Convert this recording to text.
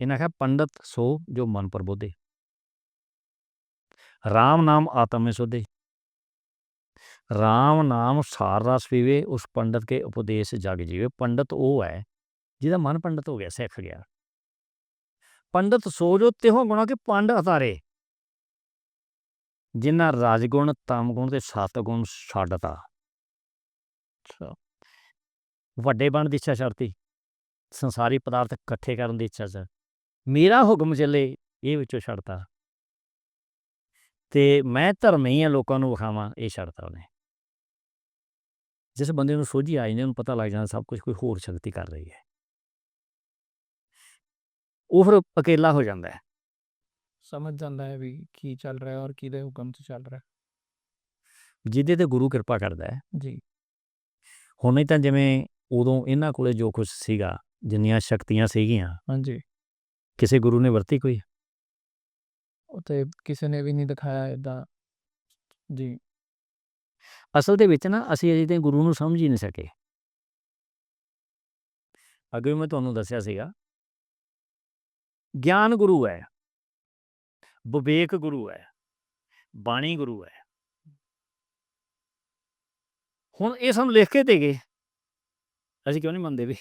ਇਹਨਾਂ ਕਿਹਾ ਪੰਡਤ ਸੋ ਜੋ ਮਨ ਪ੍ਰਬੋਧੇ RAM ਨਾਮ ਆਤਮ में सुधे RAM ਨਾਮ ਸਾਰ ਰਸ ਪੀਵੇ ਉਸ ਪੰਡਤ ਕੇ ਉਪਦੇਸ਼ ਜਗ ਜੀਵੇ ਪੰਡਤ ਉਹ ਹੈ ਜਿਹਦਾ ਮਨ ਪੰਡਤ ਹੋ ਗਿਆ ਸਿੱਖ ਗਿਆ ਪੰਡਤ ਸੋ ਜੋ ਤਿਹੋ ਗੁਣਾ ਕੇ ਪੰਡ ਅਤਾਰੇ ਜਿਨ੍ਹਾਂ ਰਾਜਗੁਣ ਤਮਗੁਣ ਤੇ ਸਤਗੁਣ ਛੱਡਤਾ ਅੱਛਾ ਵੱਡੇ ਬਣ ਦੀ ਇੱਛਾ ਛੱਡਤੀ ਸੰਸਾਰੀ ਪਦਾਰਥ ਇਕੱਠੇ ਕਰਨ ਦੀ ਇੱਛਾ ਸੀ ਮੇਰਾ ਹੁਕਮ ਚੱਲੇ ਇਹ ਵਿੱਚੋਂ ਛੱਡਤਾ। ਤੇ ਮੈਂ ਧਰਮੀ ਆ ਲੋਕਾਂ ਨੂੰ ਵਿਖਾਵਾਂ ਇਹ ਛੱਡਤਾ ਉਹਨੇ। ਜਿਸ ਬੰਦੇ ਨੂੰ ਸੋਝੀ ਆਈ ਨੇ ਉਹਨੂੰ ਪਤਾ ਲੱਗ ਜਾਂਦਾ ਸਭ ਕੁਝ ਕੋਈ ਹੋਰ ਸ਼ਕਤੀ ਕਰ ਰਹੀ ਹੈ। ਉਹ ਫਿਰ ਅਕੇਲਾ ਹੋ ਜਾਂਦਾ ਹੈ। ਸਮਝ ਜਾਂਦਾ ਹੈ ਵੀ ਕੀ ਚੱਲ ਰਿਹਾ ਔਰ ਕਿਹਦੇ ਹੁਕਮ 'ਚ ਚੱਲ ਰਿਹਾ। ਜਿਹਦੇ ਤੇ ਗੁਰੂ ਕਿਰਪਾ ਕਰਦਾ ਹੈ। ਜੀ। ਹੁਣ ਨਹੀਂ ਤਾਂ ਜਿਵੇਂ ਉਦੋਂ ਇਹਨਾਂ ਕੋਲੇ ਜੋ ਕੁਝ ਸੀਗਾ ਜਿੰਨੀਆਂ ਸ਼ਕਤੀਆਂ ਸੀਗੀਆਂ ਹਾਂਜੀ। ਕਿਸੇ ਗੁਰੂ ਨੇ ਵਰਤੀ ਕੋਈ ਉਹ ਤੇ ਕਿਸੇ ਨੇ ਵੀ ਨਹੀਂ ਦਿਖਾਇਆ ਇਦਾਂ ਜੀ ਅਸਲ ਦੇ ਵਿੱਚ ਨਾ ਅਸੀਂ ਅਜੇ ਤੇ ਗੁਰੂ ਨੂੰ ਸਮਝ ਹੀ ਨਹੀਂ ਸਕੇ ਅੱਗੇ ਮੈਂ ਤੁਹਾਨੂੰ ਦੱਸਿਆ ਸੀਗਾ ਗਿਆਨ ਗੁਰੂ ਹੈ ਵਿਵੇਕ ਗੁਰੂ ਹੈ ਬਾਣੀ ਗੁਰੂ ਹੈ ਹੁਣ ਇਹ ਸਾਨੂੰ ਲਿਖ ਕੇ ਦੇ ਗਏ ਅਸੀਂ ਕਿਉਂ ਨਹੀਂ ਮੰਨਦੇ ਵੀ